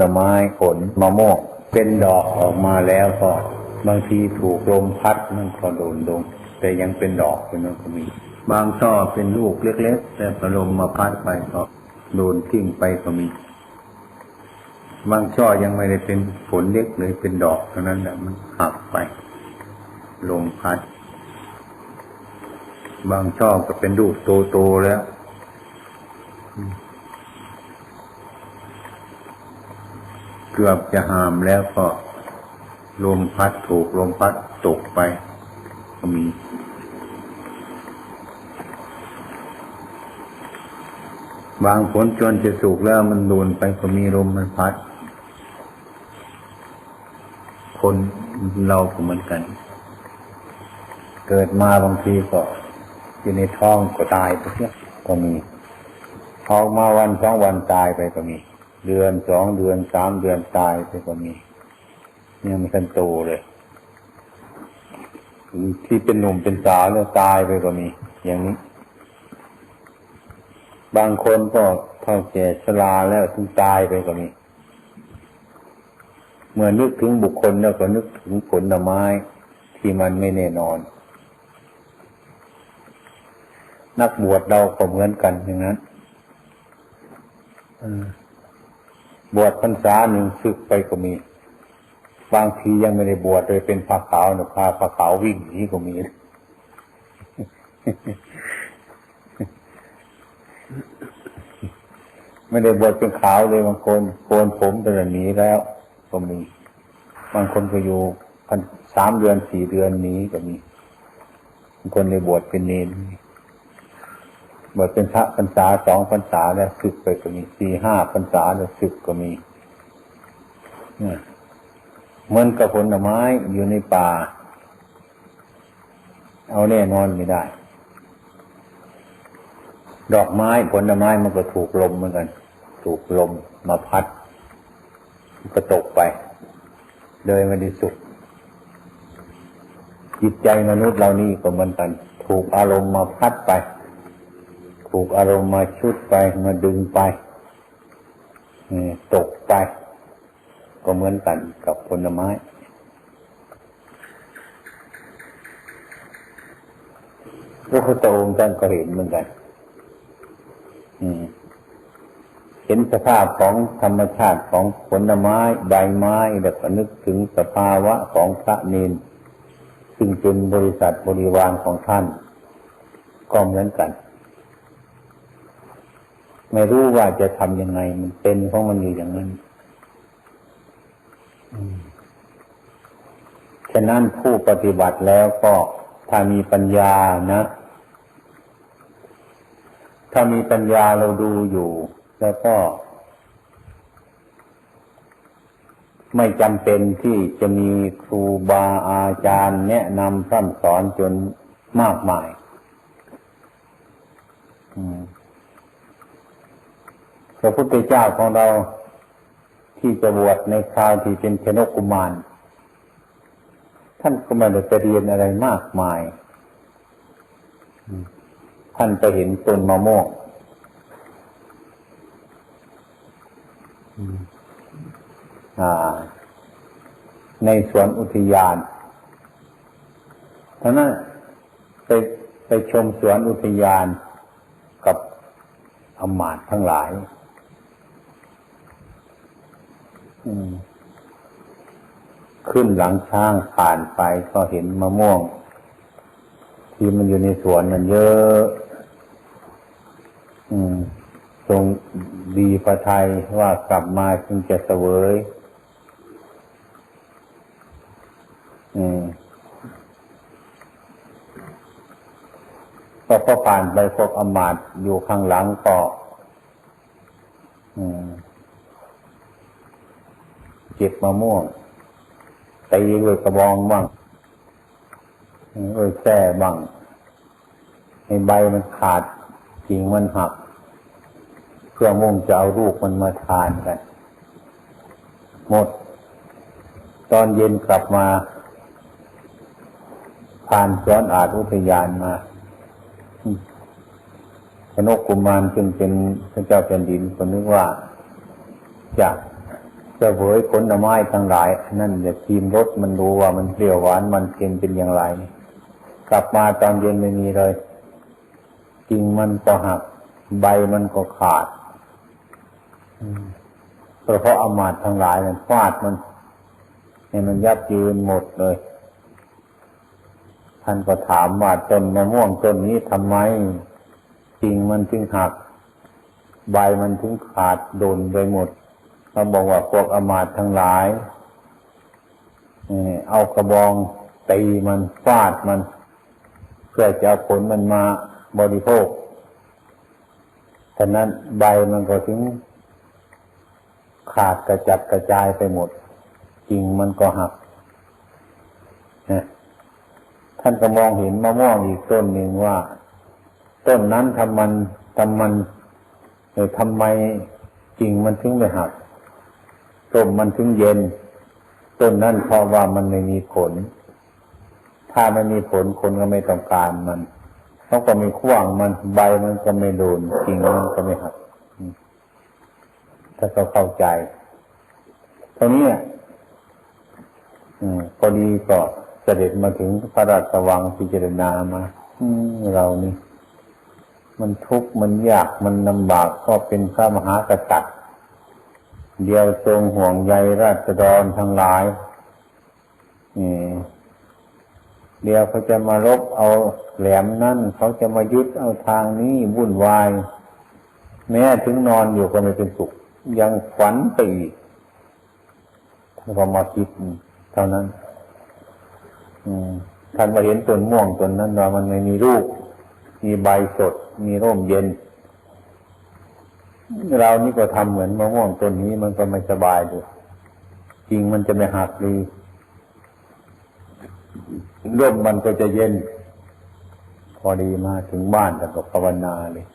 ลไม้ผลมะม่วงเป็นดอกออกมาแล้วก็บางทีถูกลมพัดมันก็โดนลงแต่ยังเป็นดอกอยู่นั่นก็มี บางช่อเป็นลูกเล็กๆแต่พอลมมาพัดไปก็โดนทิ้งไปก็มี บางช่อยังไม่ได้เป็นผลเล็กเลยเป็นดอกเท่านั้นแหละมันหักไปลมพัด บางช่อก็เป็นลูกโตๆแล้ว เกือบจะหามแล้วก็ลมพัดถูกลมพัดตกไป ก็มี บางผลจนจะสุกแล้วมันโดนไปก็มีลมมันพัด คนเราก็เหมือนกัน เกิดมาบางทีก็อยู่ในท้องก็ตายไปเสียก็มีออกมาวันสองวันตายไปก็มี เดือนสองเดือนสามเดือนตายไปก็มียังไม่ทันโตเลยที่เป็นหนุ่มเป็นสาวแล้วตายไปก็มี อย่างนี้ บางคนก็เท่าแก่ชราแล้วถึงตายไปก็มี เมื่อนึกถึงบุคคลแล้วก็นึกถึงผลไม้ที่มันไม่แน่นอน นักบวชเราก็เหมือนกันอย่างนั้น บวชพรรษาหนึ่งศึกไปก็มี บางทียังไม่ได้บวชเลยเป็นผ้าขาวนะพาผ้าขาววิ่งหนีก็มีไม่ได้บวชเป็นขาวเลยบางคนโกนผมแต่หนีแล้วก็มีบางคนก็อยู่พันสามเดือนสี่เดือนหนี้ก็มีบางคนในบวชเป็นเนร บวชเป็นพระพรรษาสองพรรษาแล้วศึกไปก็มีสี่ห้าพรรษาแล้วศึกก็มีเนี่ยเหมือนกับผลไม้อยู่ในป่า เอาแน่นอนไม่ได้ ดอกไม้ผลไม้มันก็ถูกลมเหมือนกัน ถูกลมมาพัดก็ตกไป เลยไม่ได้สุขจิตใจมนุษย์เรานี่ก็เหมือนกัน ถูกอารมณ์มาพัดไป ถูกอารมณ์มาชุดไปมาดึงไปตกไป ก็เหมือนกันกับผลไม้พระพุทธองค์ท่านก็เห็นเหมือนกันเห็นสภาพของธรรมชาติของผลไม้ใบไม้แล้วก็นึกถึงสภาวะของพระเนนซึ่งเป็นบริษัทบริวารของท่าน ก็เหมือนกัน ไม่รู้ว่าจะทำยังไง มันเป็นของมันอยู่อย่างนั้นฉะนั้นผู้ปฏิบัติแล้วก็ถ้ามีปัญญานะ ถ้ามีปัญญาเราดูอยู่ แล้วก็ ไม่จำเป็นที่จะมีครูบาอาจารย์แนะนำพร่ำสอนจนมากมาย ระพุทธเจ้าของเราที่จะบวชในคราวที่เป็นชนกกุมาร ท่านก็ไม่ได้ไปเรียนอะไรมากมาย ท่านไปเห็นต้นมะม่วงในสวนอุทยานท่านั้นไปไปชมสวนอุทยานกับอมาตทั้งหลาย ขึ้นหลังช้างผ่านไปก็เห็นมะม่วง ที่มันอยู่ในสวนมันเยอะ อืมทรงดีพระไทยว่ากลับมาจึงจะเสวยอืมก็พอผ่านไปพวกอมาตอยู่ข้างหลังก็เก็บมะม่วง ตีด้วยกระบองบ้างด้วยแส้บ้างให้ใบมันขาดกิ่งมันหัก เพื่อมุ่งจะเอาลูกมันมาทานกัน หมด ตอนเย็นกลับมา ผ่านซ้อนอาจอุทยานมาชนกกุมารซึ่งเป็นพระเจ้าแผ่นดินคนนึกว่าจะจะเวยผลไม้ทั้งหลาย นั่นจะทีมรสมันรู้ว่ามันเปรี้ยวหวานมันเค็มเป็นอย่างไร กลับมาตอนเย็นไม่มีเลยกิ่งมันก็หัก ใบมันก็ขาดเพราะอามาตทั้งหลายมันฟาดมันให้มันยับยืนหมดเลยท่านก็ถามว่าต้นมะม่วงต้นนี้ทำไมกิ่งมันถึงหัก ใบมันถึงขาดโดนไปหมด เขาบอกว่าพวกอมาตทั้งหลายเอากระบองตีมันฟาดมัน เพื่อจะเอาผลมันมาบริโภคฉะนั้นใบมันก็ถึงขาดกระจัดกระจายไปหมดกิ่งมันก็หักท่านก็มองเห็นมะม่วงอีกต้นหนึ่งว่า ต้นนั้นทำมันทำมันทำไมกิ่งมันถึงไม่หัก ต้นมันถึงเย็น ต้นนั้นเพราะว่ามันไม่มีผล ถ้าไม่มีผลคนก็ไม่ต้องการมันเขาก็ไม่ขว้างมันใบมันก็ไม่โดนกิ่งมันก็ไม่หักถ้าเขาเข้าใจตรงนี้อืมพอดีก็เสด็จมาถึงพระราชวังพิจารณามา อืมเรานี่ มันทุกข์มันยากมันลำบากก็เป็นพระมหากษัตริย์ เดียวทรงห่วงใยราษฎรทั้งหลายเดียวเขาจะมาลบเอาแหลมนั่นเขาจะมายึดเอาทางนี้วุ่นวาย แม้ถึงนอนอยู่ก็ไม่เป็นสุข ยังฝันไปอีกท่านก็มาคิดเท่านั้นท่านมาเห็นต้นม่วงต้นนั้นว่ามันไม่มีลูก มีใบสด มีร่มเย็น เรานี่ก็ทำเหมือนมะม่วงต้นนี้มันก็ไม่สบายดูจริงมันจะไม่หักดีร่มมันก็จะเย็น พอดีมาถึงบ้านแต่ก็ภาวนาเลย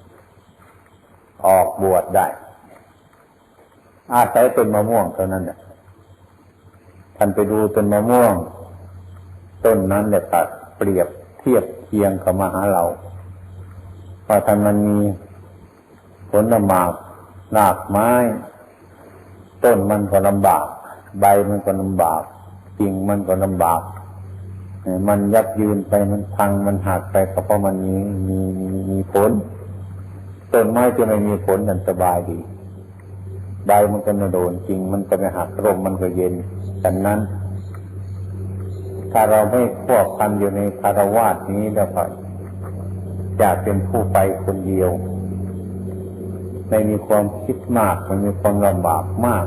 ออกบวชได้ อาศัยต้นมะม่วงเท่านั้นแหละท่านไปดูต้นมะม่วง ต้นนั้นเนี่ยตัดเปรียบเทียบเคียงกับมาหาเราเพราท่านมันมี ผลลำบากรากไม้ ต้นมันก็ลำบาก ใบมันก็ลำบากกิ่งมันก็ลำบากมันยับยืนไปมันพังมันหักไปก็เพราะมันมีมีมีผลต้นไม้ที่ไม่มีผลนั่นสบายดี ใบมันก็ไม่โดนจริง มันก็ไม่หักลมมันก็เย็นฉะนั้น ถ้าเราไม่ควบคันอยู่ในคารวาสนี้แล้วก็จะเป็นผู้ไปคนเดียว ไม่มีความคิดมากไม่มีความลำบากมาก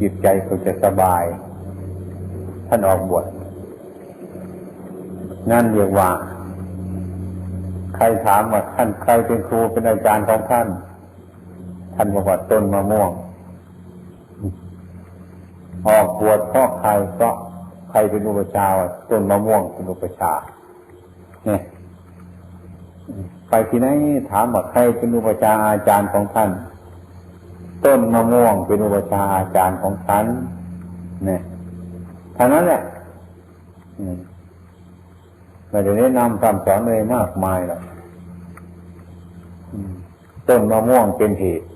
จิตใจก็จะสบาย ท่านออกบวชนั่นเรียกว่า ใครถามว่าท่านใครเป็นครูเป็นอาจารย์ของท่าน ท่านบอกว่าต้นมะม่วง ออกบวชเพราะใครเพราะใครเป็นอุปชาย์ต้นมะม่วงเป็นอุปชาย์เนี่ย ไปที่ไหนถามว่าใครเป็นอุปชาอาจารย์ของท่าน ต้นมะม่วงเป็นอุปชาอาจารย์ของฉันเนี่ยท่านั้นแหละอืมไม่ได้แนะนำคำสอนเลยมากมายหรอกต้นมะม่วงเป็นเหตุ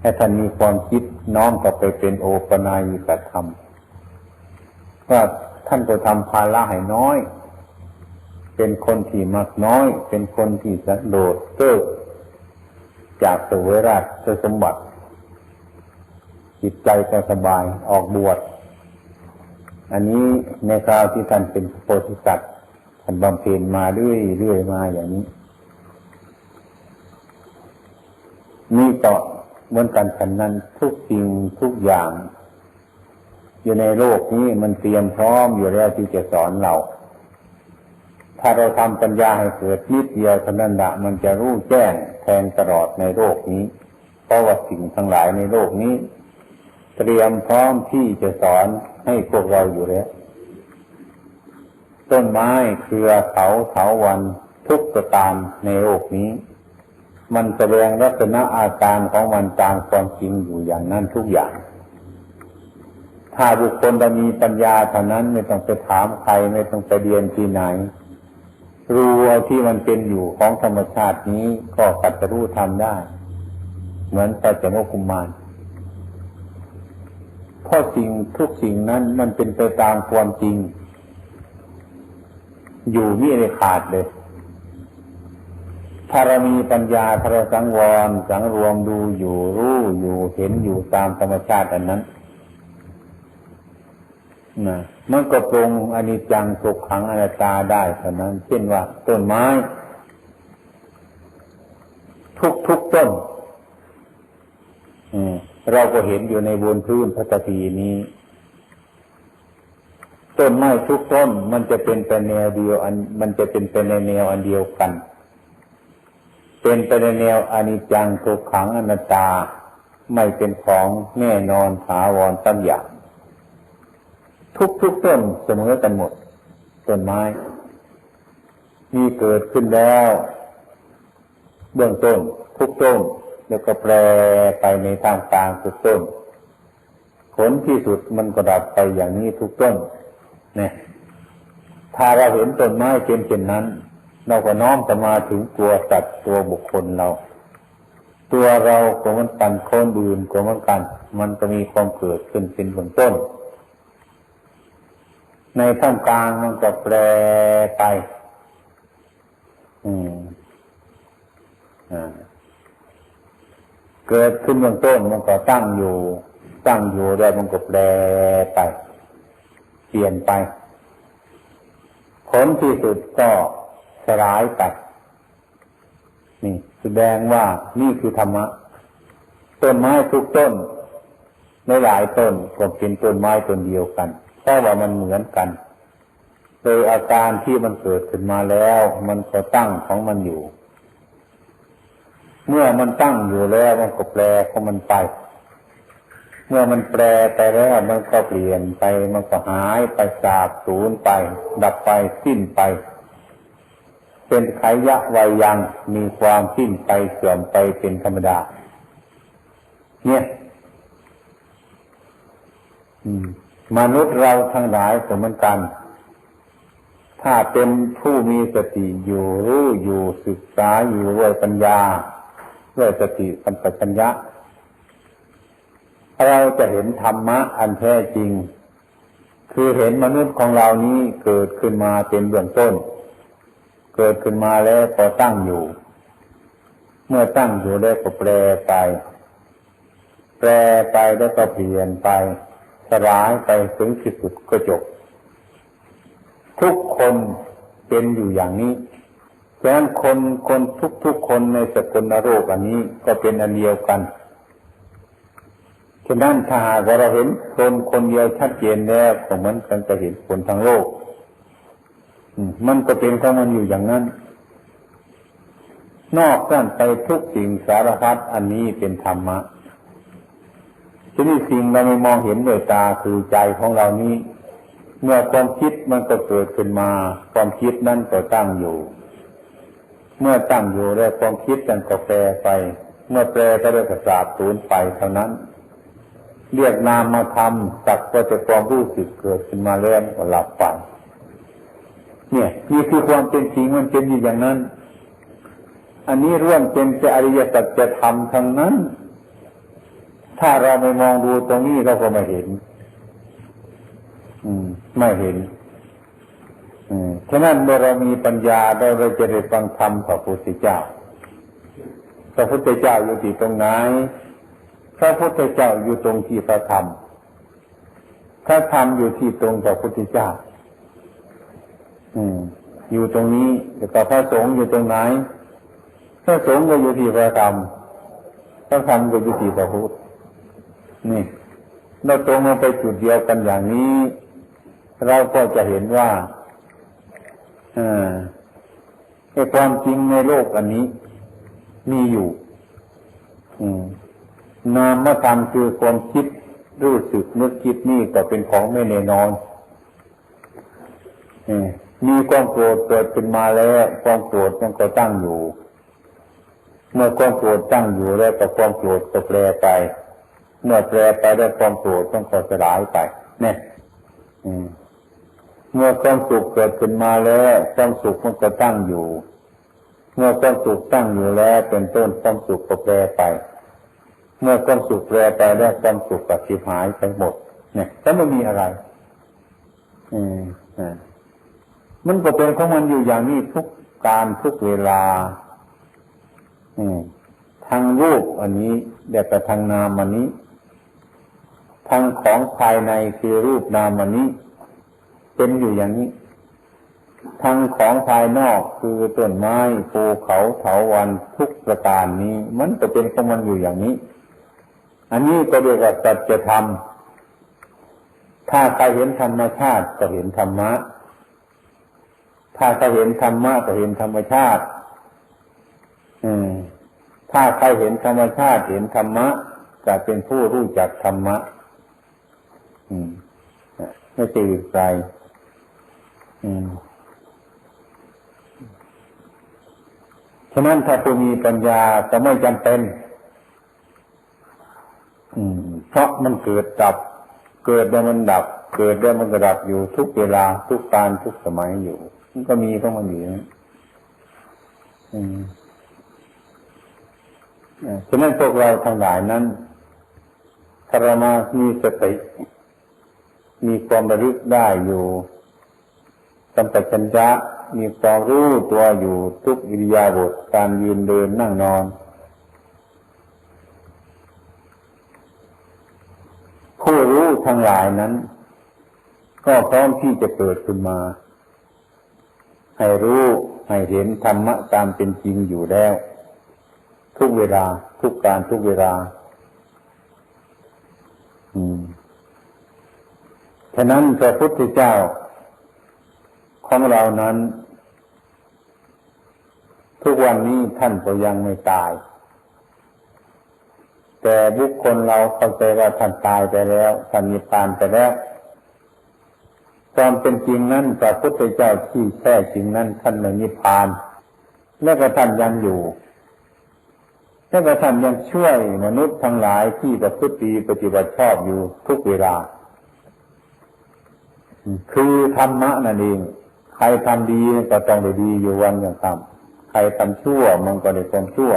ให้ท่านมีความคิดน้อมกลับไปเป็นโอปนายิกธรรมว่าท่านก็ทำภาระให้น้อย เป็นคนที่มักน้อย เป็นคนที่สะโดดเกิกจากสวยราชสมบัติ จิตใจก็สบายออกบวชอันนี้ในคราวที่ท่านเป็นโพธิสัตว์ท่านบำเพ็ญมาเรื่อยเรื่อยมาอย่างนี้ นี่ก็เหมือนกันฉันนั้นทุกสิ่งทุกอย่าง อยู่ในโลกนี้มันเตรียมพร้อมอยู่แล้วที่จะสอนเรา ถ้าเราทำปัญญาให้เกิดนิดเดียวเท่านั้นละมันจะรู้แจ้งแทงตลอดในโลกนี้ เพราะว่าสิ่งทั้งหลายในโลกนี้ เตรียมพร้อมที่จะสอนให้พวกเราอยู่แล้ว ต้นไม้เครือเขาเถาวันทุกประการในโลกนี้ มันแสดงลักษณะอาการของมันตามความจริงอยู่อย่างนั้นทุกอย่าง ถ้าบุคคลจะมีปัญญาเท่านั้นไม่ต้องไปถามใครไม่ต้องไปเรียนที่ไหน รู้ว่าที่มันเป็นอยู่ของธรรมชาตินี้ก็กัดจะรู้ทำได้ เหมือนพระเจ้ากุมารเพราะสิ่งทุกสิ่งนั้นมันเป็นไปตามความจริง อยู่นี่เลยขาดเลยถ้าเรามีปัญญาถ้าเราสังวรสังรวมดูอยู่รู้อยู่เห็นอยู่ตามธรรมชาติอันนั้น นะมันก็ปรงอนิจจังทุกขังอนัตตาได้เท่านั้นเช่นว่า ต้นไม้ ทุกทุกต้นเราก็เห็นอยู่ในบนพื้นพระตถีนี้ ต้นไม้ทุกต้น มันจะเป็นไปแนวเดียว อัน มันจะเป็นไปในแนวอันเดียวกัน เป็นไปในแนวอนิจจังทุกขังอนัตตา ไม่เป็นของแน่นอนถาวรตั้งอย่าง ทุกทุกต้นเสมอกันหมด ต้นไม้ มีเกิดขึ้นแล้ว เบื้องต้น ทุกต้น แล้วก็แปรไปในทางกลางทุกต้น ผลที่สุดมันก็ดับไปอย่างนี้ทุกต้นเนี่ยถ้าเราเห็นต้นไม้เป็นเช่นนั้น เราก็น้อมจะมาถึงตัวสัตว์ตัวบุคคลเรา ตัวเราก็มันกันคนอื่นก็มือนกัน มันก็มีความเกิดขึ้นเป็นเบื้องต้น ในท่ามกลางมันก็แปรไป อืมเกิดขึ้นเบื้องต้นมันก็ตั้งอยู่ ตั้งอยู่แล้วมันก็แปรไป เปลี่ยนไปผลที่สุดก็สลายไป นี่แสดงว่านี่คือธรรมะ ต้นไม้ทุกต้นในหลายต้นก็เป็นต้นไม้ต้นเดียวกัน เพราะว่ามันเหมือนกัน โดยอาการที่มันเกิดขึ้นมาแล้ว มันก็ตั้งของมันอยู่ เมื่อมันตั้งอยู่แล้วมันก็แปลของมันไป เมื่อมันแปลไปแล้วมันก็เปลี่ยนไป มันก็หายไปสาบสูญไป ดับไปสิ้นไป เป็นไขยะวัยยังมีความสิ้นไปเสื่อมไปเป็นธรรมดา เนี่ย อืม มนุษย์เราทั้งหลายเหมือนกัน ถ้าเป็นผู้มีสติอยู่รู้อยู่ศึกษาอยู่ด้วยปัญญาด้วยสติสัมปชัญญะ เราจะเห็นธรรมะอันแท้จริง คือเห็นมนุษย์ของเรานี้เกิดขึ้นมาเป็นเบื้องต้น เกิดขึ้นมาแล้วก็ตั้งอยู่ เมื่อตั้งอยู่แล้วก็แปรไป แปรไปแล้วก็เปลี่ยนไป สลายไปถึงที่สุดก็จบ ทุกคนเป็นอยู่อย่างนี้ฉะนั้นคนคนทุกทุกคนในสกลโรคอันนี้ก็เป็นอันเดียวกันฉะนั้นถ้าหากเราเห็นคนคนเดียวชัดเจนแล้วก็เหมือนกันจะเห็นคนทั้งโลกมันก็เป็นของมันอยู่อย่างนั้น นอกนั้นไปทุกสิ่งสารพัดอันนี้เป็นธรรมะ ทีนี้สิ่งเราไม่มองเห็นด้วยตาคือใจของเรานี้ เมื่อความคิดมันก็เกิดขึ้นมา ความคิดนั้นก็ตั้งอยู่ เมื่อตั้งอยู่แล้วความคิดนั้นก็แปรไป เมื่อแปรก็เรียกสาบสูญไปเท่านั้น เรียกนามมาทำสักก็จะความรู้สึกเกิดขึ้นมาแล้วก็หลับไปเนี่ยนี่คือความเป็นจริงมันเป็นอยู่อย่างนั้น อันนี้ร่วมเป็นจะอริยสัจจะทำทั้งนั้น ถ้าเราไม่มองดูตรงนี้เราก็ไม่เห็น อืม ไม่เห็น อืมฉะนั้นเมื่อเรามีปัญญาได้เราจะได้ฟังธรรมพระพุทธเจ้าพระพุทธเจ้าอยู่ที่ตรงไหนพระพุทธเจ้าอยู่ตรงที่พระธรรมพระธรรมอยู่ที่ตรงพระพุทธเจ้า อืม อยู่ตรงนี้แต่พระสงฆ์อยู่ตรงไหนพระสงฆ์ก็อยู่ที่พระธรรมพระธรรมก็อยู่ที่พระพุทธ นี่เราตรงมาไปจุดเดียวกันอย่างนี้ เราก็จะเห็นว่าไอ้ความจริงในโลกอันนี้ มีอยู่นามธรรมคือความคิดรู้สึกนึกคิดนี่ก็เป็นของไม่แน่นอนมีความโกรธเกิดขึ้นมาแล้ว ความโกรธมันก็ตั้งอยู่ เมื่อความโกรธตั้งอยู่แล้วก็ความโกรธก็แปรไป เมื่อแปรไปได้ความโกรธต้องก็สลายไป เนี่ยเมื่อความสุขเกิดขึ้นมาแล้วความสุขมันก็ตั้งอยู่ เมื่อความสุขตั้งอยู่แล้วเป็นต้นความสุขก็แปรไป เมื่อความสุขแปรไปแล้วความสุขกับสิบหายไปหมด เนี่ยก็ไม่มีอะไร อืมอ่ามันก็เป็นของมันอยู่อย่างนี้ทุกการทุกเวลา อืมทางรูปอันนี้เดี๋ยวไปทางนามอันนี้ ทางของภายในคือรูปนามอันนี้ เป็นอยู่อย่างนี้ทางของภายนอกคือต้นไม้ภูเขาเถาวันทุกประการนี้ มันก็เป็นของมันอยู่อย่างนี้ อันนี้ก็เรียกว่าสัจธรรมถ้าใครเห็นธรรมชาติก็เห็นธรรมะ ถ้าใครเห็นธรรมะก็เห็นธรรมชาติ อืมถ้าใครเห็นธรรมชาติเห็นธรรมะจะเป็นผู้รู้จักธรรมะ อืมไม่ใช่อื่นไกลอืมฉะนั้นถ้าผู้มีปัญญาจะไม่จำเป็น อืม เพราะมันเกิดดับ เกิดแล้วมันดับ เกิดแล้วมันก็ดับอยู่ทุกเวลาทุกการทุกสมัยอยู่ มันก็มีของมันอยู่นะอืมฉะนั้นพวกเราทั้งหลายนั้นถ้าเรามามีสติ มีความระลึกได้อยู่สัมปชัญญะมีความรู้ตัวอยู่ทุกอิริยาบถการยืนเดินนั่งนอน ผู้รู้ทั้งหลายนั้น ก็พร้อมที่จะเกิดขึ้นมา ให้รู้ให้เห็นธรรมะตามเป็นจริงอยู่แล้ว ทุกเวลาทุกการทุกเวลา อืม ฉะนั้นพระพุทธเจ้าของเรานั้น ทุกวันนี้ท่านก็ยังไม่ตาย แต่บุคคลเราเข้าใจว่าท่านตายไปแล้วท่านมีพานไปแล้วความเป็นจริงนั้นพระพุทธเจ้าที่แท้จริงนั้นท่านไม่มีพาน และก็ท่านยังอยู่และก็ท่านยังช่วยมนุษย์ทั้งหลายที่ประพฤติดีปฏิบัติชอบอยู่ทุกเวลา คือธรรมะนั่นเอง ใครทำดีก็ต้องได้ดีอยู่วันอย่างคำใครทำชั่วมันก็ได้ความชั่ว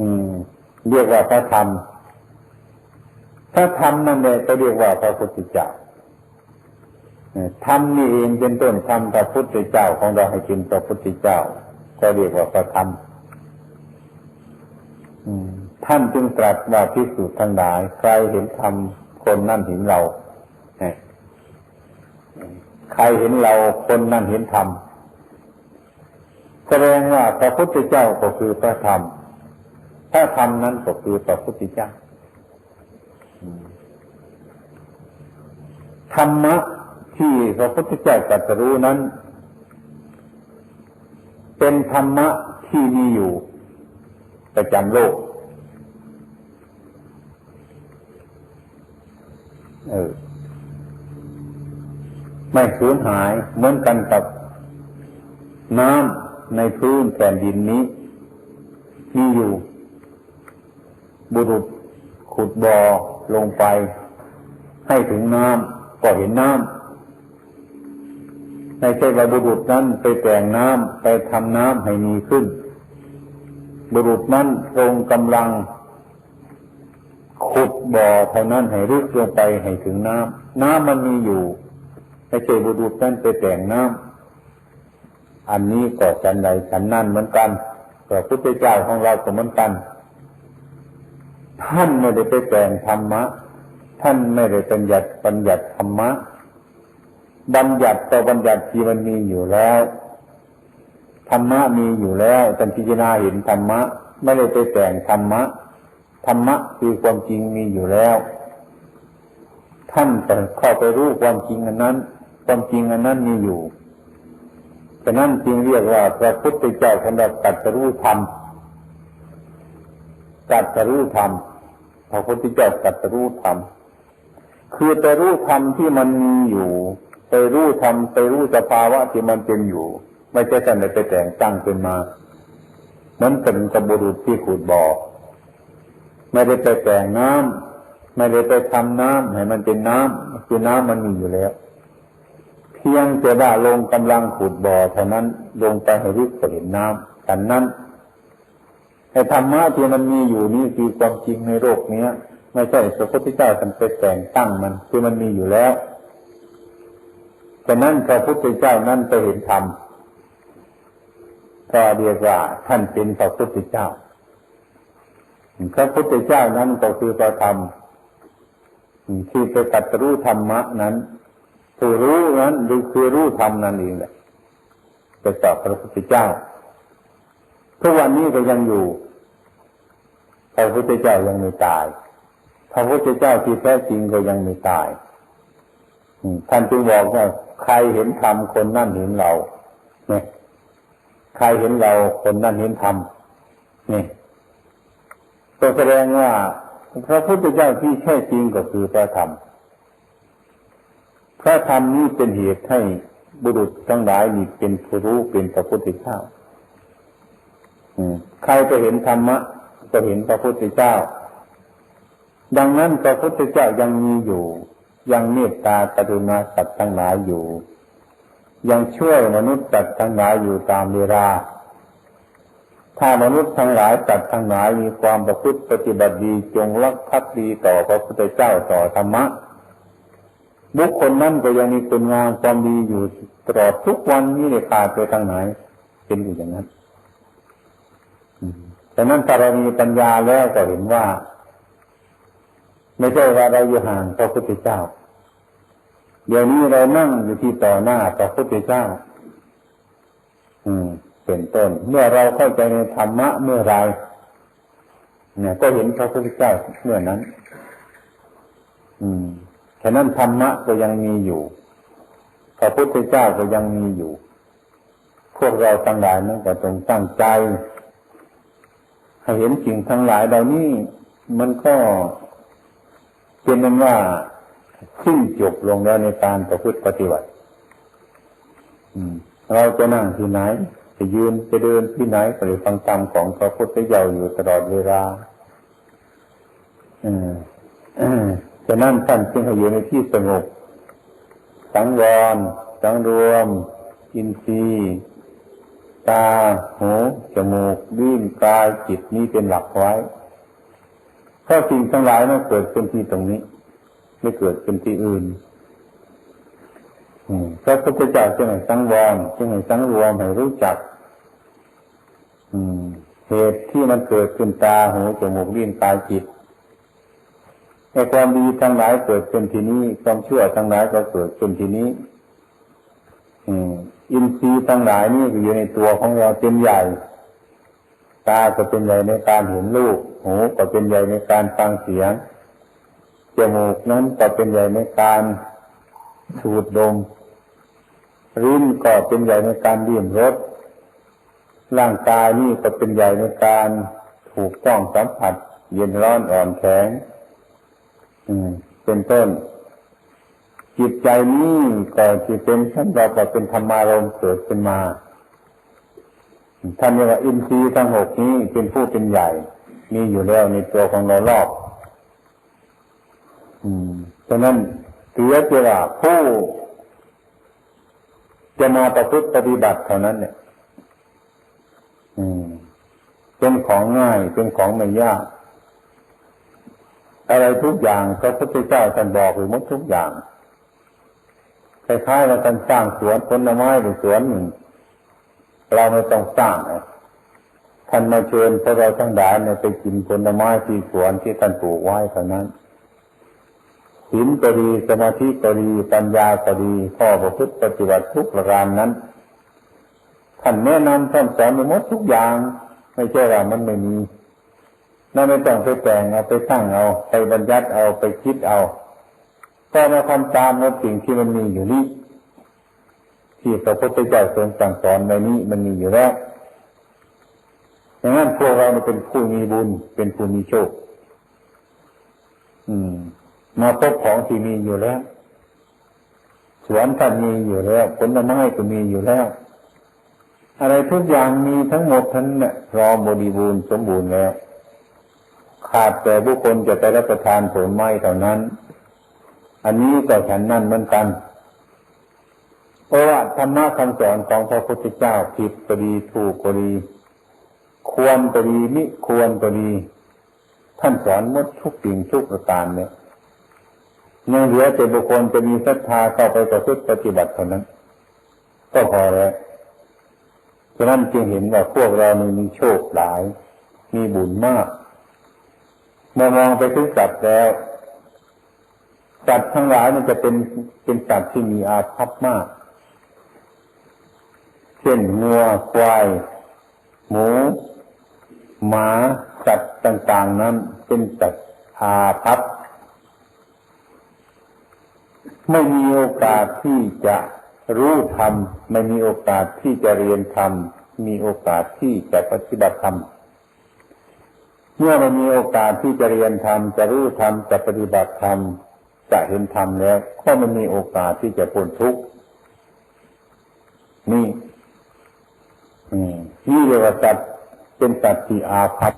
อืม เรียกว่าพระธรรมถ้าธรรมนั่นแหละก็เรียกว่าพระพุทธเจ้าธรรมนี่เองเป็นต้นธรรมพระพุทธเจ้าของเราให้เป็นพระพุทธเจ้า ก็เรียกว่าพระธรรมท่านจึงตรัสว่าพิสูจน์ทั้งหลาย ใครเห็นธรรมคนนั่นเห็นเรา ใครเห็นเราคนนั่นเห็นธรรมแสดงว่าพระพุทธเจ้าก็คือพระธรรมพระธรรมนั้นก็คือพระพุทธเจ้าธรรมะที่พระพุทธเจ้าตรัสรู้นั้น เป็นธรรมะที่มีอยู่ประจำโลก เออ ไม่สูญหายเหมือนกันกับน้ำในพื้นแผ่นดินนี้ มีอยู่ บุรุษขุดบ่อลงไป ให้ถึงน้ำก็เห็นน้ำในใช่ว่าบุรุษนั้นไปแต่งน้ำไปทำน้ำให้มีขึ้น บุรุษนั้นทรงกำลัง ขุดบ่อเท่านั้นให้ลึกลงไปให้ถึงน้ำน้ำมันมีอยู่ ไม่ใช่บุรุษนั้นไปแต่งน้ำอันนี้ก็ฉันใดฉันนั่นเหมือนกันพระพุทธเจ้าของเราก็เหมือนกัน ท่านไม่ได้ไปแต่งธรรมะ ท่านไม่ได้เป็นหยัดปัญญัติธรรมะ บัญญัติต่อบัญญัติที่มันมีอยู่แล้วธรรมะมีอยู่แล้วท่านพิจารณาเห็นธรรมะ ไม่ได้ไปแต่งธรรมะธรรมะคือความจริงมีอยู่แล้ว ท่านเข้าไปรู้ความจริงอันนั้น ความจริงอันนั้นมีอยู่ฉะนั้นจึงเรียกว่าพระพุทธเจ้าท่านตัดรู้ธรรมตัดรู้ธรรมพระพุทธเจ้าตัดรู้ธรรมคือแต่รู้ธรรมที่มันมีอยู่ไปรู้ทำไปรู้สภาวะที่มันเป็นอยู่ ไม่ใช่ท่านไปแต่งตั้งขึ้นมามันเป็นกระบุรุษที่ขุดบ่อไม่ได้ไปแต่งน้ำไม่ได้ไปทำน้ำให้มันเป็นน้ำคือน้ำมันมีอยู่แล้ว พียงแต่ว่าลงกำลังขุดบ่อเท่านั้นลงไปให้รึกก็เห็นน้ำกันนั้นไอ้ธรรมะที่มันมีอยู่นี่คือความจริงในโลกเนี้ย ไม่ใช่พระพุทธเจ้าท่านไปแต่งตั้งมัน คือมันมีอยู่แล้วฉะนั้นพระพุทธเจ้านั้นไปเห็นธรรมก็เรียกว่าท่านเป็นพระพุทธเจ้าพระพุทธเจ้านั้นก็คือพระธรรมที่ไปตัดรู้ธรรมะนั้น ผู้รู้นั้นหรือคือรู้ธรรมนั่นเองแหละจะตอบพระพุทธเจ้าทุกวันนี้ก็ยังอยู่พระพุทธเจ้ายังไม่ตายพระพุทธเจ้าที่แท้จริงก็ยังไม่ตายท่านจึงบอกว่าใครเห็นธรรมคนนั่นเห็นเราเนี่ยใครเห็นเราคนนั่นเห็นธรรมนี่ก็แสดงว่าพระพุทธเจ้าที่แท้จริงก็คือพระธรรม พระธรรมนี้เป็นเหตุให้บุรุษทั้งหลายมีเป็นผู้รู้เป็นพระพุทธเจ้าใครจะเห็นธรรมะจะเห็นพระพุทธเจ้า ดังนั้นพระพุทธเจ้ายังมีอยู่ ยังเมตตากรุณาสัตว์ทั้งหลายอยู่ ยังช่วยมนุษย์สัตว์ทั้งหลายอยู่ตามเวลา ถ้ามนุษย์ทั้งหลายสัตว์ทั้งหลายมีความประพฤติปฏิบัติดีจงรักภักดีต่อพระพุทธเจ้าต่อธรรมะ บุคคลนั้นก็ยังมีคุณงามความดีอยู่ตลอดทุกวันนี้เลยขาดไปทางไหน เป็นอยู่อย่างนั้นแต่นั้นถ้าเรามีปัญญาแล้วก็เห็นว่า ไม่ใช่ว่าเราอยู่ห่างพระพุทธเจ้า เดี๋ยวนี้เรานั่งอยู่ที่ต่อหน้าพระพุทธเจ้า อืม เป็นต้น เมื่อเราเข้าใจในธรรมะเมื่อไรเนี่ย ก็เห็นพระพุทธเจ้าเมื่อนั้นะนั้นธรรมะก็ยังมีอยู่พระพุทธเจ้าก็ยังมีอยู่ พวกเราทั้งหลายนั้นก็ต้องตั้งใจถ้เห็นสิ่งทั้งหลายเหล่านี้มันก็เป็นนั้นว่าขึ้นจบลงแล้วในการประพฤติปฏิบัติเราจะนั่งที่ไหน จะยืนจะเดินที่ไหนก็เลยฟังธรรมของพระพุทธเจ้าอยู่ตลอดเวลา ฉะนั้นท่านจึงให้อยู่ในที่สงบ สังวร สังรวม อินทรีย์ตา หู จมูกลิ้นกาย จิตนี้เป็นหลักไว้ถ้าสิ่งทั้งหลายนั้นเกิดขึ้นที่ตรงนี้ ไม่เกิดขึ้นที่อื่นพระพุทธเจ้าจึงให้สังวรจึงให้สังรวมให้รู้จักเหตุที่มันเกิดขึ้นตา หู จมูกลิ้นกาย จิต ในความดีทั้งหลายเกิดขึ้นที่นี้ ความชั่วทั้งหลายก็เกิดขึ้นที่นี้อินทรีย์ทั้งหลายนี่อยู่ในตัวของเราเป็นใหญ่ ตาก็เป็นใหญ่ในการเห็นรูปหูก็เป็นใหญ่ในการฟังเสียงจมูกนั้นก็เป็นใหญ่ในการสูดดมลิ้นก็เป็นใหญ่ในการดื่มรสร่างกายนี่ก็เป็นใหญ่ในการถูกต้องสัมผัส เย็นร้อนอ่อนแข็ง เป็นต้น จิตใจนี้ก็ที่เป็นท่านเราก็เป็นธรรมารมเกิดขึ้นมาท่านเรียกว่าอินทรีย์ทั้งหกนี้เป็นผู้เป็นใหญ่ มีอยู่แล้วในตัวของเรารอบอืมฉะนั้นเถือว่าผู้จะมาประพฤติปฏิบัติเท่านั้น เนี่ยอืมเป็นของง่ายเป็นของไม่ยาก อะไรทุกอย่างพระพุทธเจ้าท่านบอกหรือมดทุกอย่างคล้ายๆเราท่านสร้างสวนผลไม้หรือสวนหนึ่งเราไม่ต้องสร้างท่านมาเชิญพวกเราทั้งหลายเนี่ยไปกินผลไม้ที่สวนที่ท่านปลูกไว้เท่านั้นศีลก็ดีสมาธิก็ดีปัญญาก็ดีข้อประพฤติปฏิบัติทุกประการนั้นท่านแนะนำท่านสอนในหมดทุกอย่าง ไม่ใช่ว่ามันไม่มี นั่นไม่ต้องไปแต่งเอาไปสร้างเอา ไปบรรยัติเอาไปคิดเอาก็มาทำตามในสิ่งที่มันมีอยู่นี้ที่พระพุทธเจ้าทรงสั่งสอนในนี้มันมีอยู่แล้วดังนั้นพวกเราเป็นผู้มีบุญ เป็นผู้มีโชค อืม มาพบของที่มีอยู่แล้ว สวนท่านมีอยู่แล้ว ผลไม้ก็มีอยู่แล้ว อะไรทุกอย่างมีทั้งหมดทั้งเนี่ยรอบริบูรณ์สมบูรณ์แล้ว ขาดแต่บุคคลจะไปรับประทานผลไม้เท่านั้น อันนี้ก็ฉันนั่นเหมือนกัน เพราะว่าธรรมะคำสอนของพระพุทธเจ้าผิดก็ดีถูกก็ดี ควรก็ดีมิควรก็ดี ท่านสอนหมดทุกสิ่งทุกประการเนี่ยยังเหลือแต่บุคคลจะมีศรัทธาเข้าไปประพฤติปฏิบัติเท่านั้น ก็พอแล้วฉะนั้นจึงเห็นว่าพวกเรามีโชคหลาย มีบุญมาก มื่อมองไปถึงสัตว์แล้วสัตว์ทั้งหลายมันจะเป็นเป็นสัตว์ที่มีอาภัพมาก เช่นงัวควาย หมู หมาสัตว์ต่าง ๆ นั้น เป็นสัตว์อาภัพไม่มีโอกาสที่จะรู้ธรรม ไม่มีโอกาสที่จะเรียนธรรม มีโอกาสที่จะปฏิบัติธรรม เมื่อไม่มีโอกาสที่จะเรียนธรรมจะรู้ธรรมจะปฏิบัติธรรมจะเห็นธรรมแล้ว ก็ไม่มีโอกาสที่จะพ้นทุกข์นี่นี่เรียกว่าสัตว์เป็นสัตว์ที่อาภัพ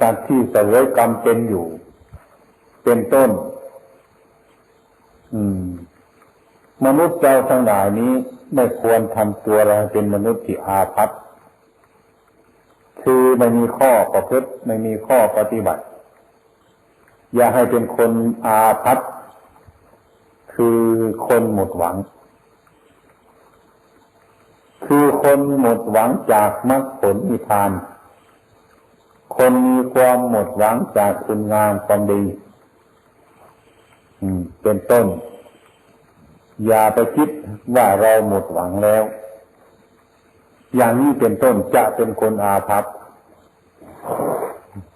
สัตว์ที่เสวยกรรมเป็นอยู่ เป็นต้น อืม มนุษย์เราทั้งหลายนี้ไม่ควรทำตัวเราเป็นมนุษย์ที่อาภัพ คือไม่มีข้อประพฤติไม่มีข้อปฏิบัติ อย่าให้เป็นคนอาภัพคือคนหมดหวัง คือคนหมดหวังจากมรรคผลนิพพาน คนมีความหมดหวังจากคุณงามความดีเป็นต้น อย่าไปคิดว่าเราหมดหวังแล้ว อย่างนี้เป็นต้นจะเป็นคนอาภัพ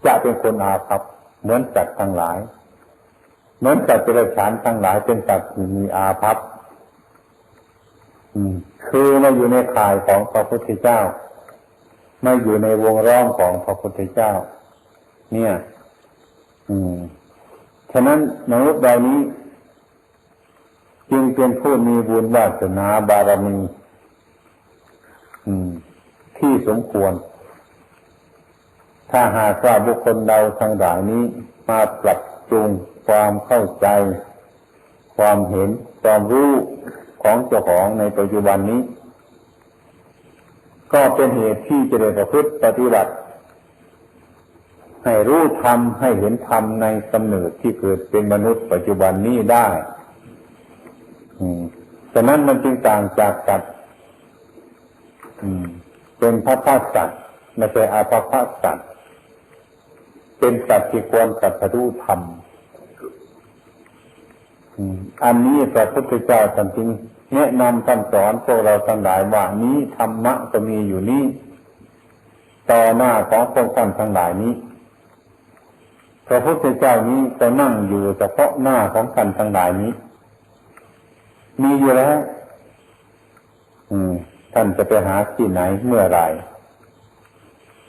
จะเป็นคนอาภัพเหมือนสัตว์ทั้งหลาย เหมือนสัตว์เดรัจฉานทั้งหลายเป็นสัตว์ที่มีอาภัพคือมาอยู่ในข่ายของพระพุทธเจ้าไม่อยู่ในวงล้อมของพระพุทธเจ้า เนี่ย อืมฉะนั้นมนุษย์เหล่านี้ จึงเป็นผู้มีบุญวาสนาบารมี ที่สมควร ถ้าหากว่าบุคคลเราทั้งหลายนี้มาปรับจูงความเข้าใจ ความเห็น ความรู้ของเจ้าของในปัจจุบันนี้ ก็เป็นเหตุที่จะได้ประพฤติปฏิบัติ ให้รู้ธรรมให้เห็นธรรมในกำเนิดที่เกิดเป็นมนุษย์ปัจจุบันนี้ได้ฉะนั้นมันจึงต่างจากสัตว์อืม เป็นพระพักสัตว์ไม่ใช่อาภัพสัตว์เป็นสัตว์ที่ควรกัตรู้ธรรมอันนี้พระพุทธเจ้าท่านจึงแนะนำท่านสอนพวกเราทั้งหลายว่านี้ธรรมะก็มีอยู่นี้ต่อหน้าของพวกท่านทั้งหลายนี้ พระพุทธเจ้านี้ก็นั่งอยู่เฉพาะหน้าของท่านทั้งหลายนี้ มีอยู่แล้ว อืม ท่านจะไปหาที่ไหนเมื่อไร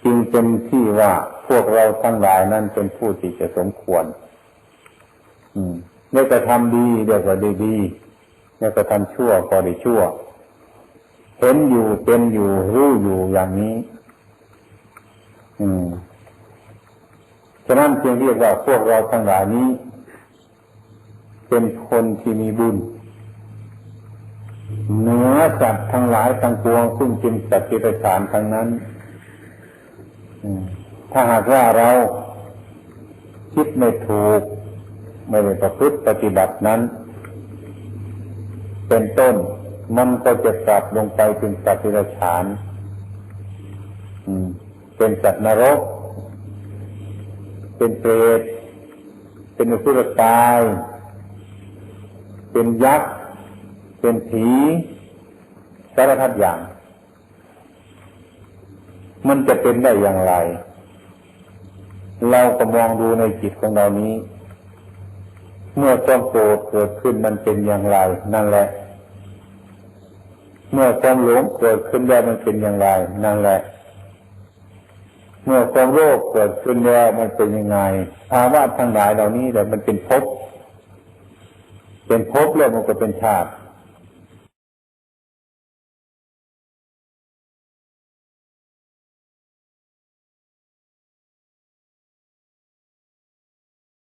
จึงเป็นที่ว่าพวกเราทั้งหลายนั้นเป็นผู้ที่จะสมควร อืมได้กระทำดีเดี๋ยวก็ดีดีแล้วก็ทำชั่วก็ได้ชั่วเห็นอยู่เป็นอยู่รู้อยู่อย่างนี้ อืมฉะนั้นจึงเรียกว่าพวกเราทั้งหลายนี้ เป็นคนที่มีบุญ เหนือสัตว์ทั้งหลายทั้งปวงซึ่งเป็นสัตว์ที่ปสานทั้งนั้นถ้าหากว่าเราคิดไม่ถูก ไม่ได้ประพฤติปฏิบัตินั้น เป็นต้นมันก็จะกลับลงไปเป็นสัตว์ที่ประสานเป็นสัตว์นรก เป็นเปรตเป็นอสุรกาย เป็นยักษ์ เป็นผีสารพัดอย่าง มันจะเป็นได้อย่างไร เราก็มองดูในจิตของเรานี้ เมื่อความโกรธเกิดขึ้นมันเป็นอย่างไร นั่นแหละ เมื่อความหลงเกิดขึ้นแล้วมันเป็นอย่างไร นั่นแหละเมื่อความโลภเกิดขึ้นแล้วมันเป็นยังไงภาวะทั้งหลายเหล่านี้แหละมันเป็นภพเป็นภพแล้วมันก็เป็นชาติ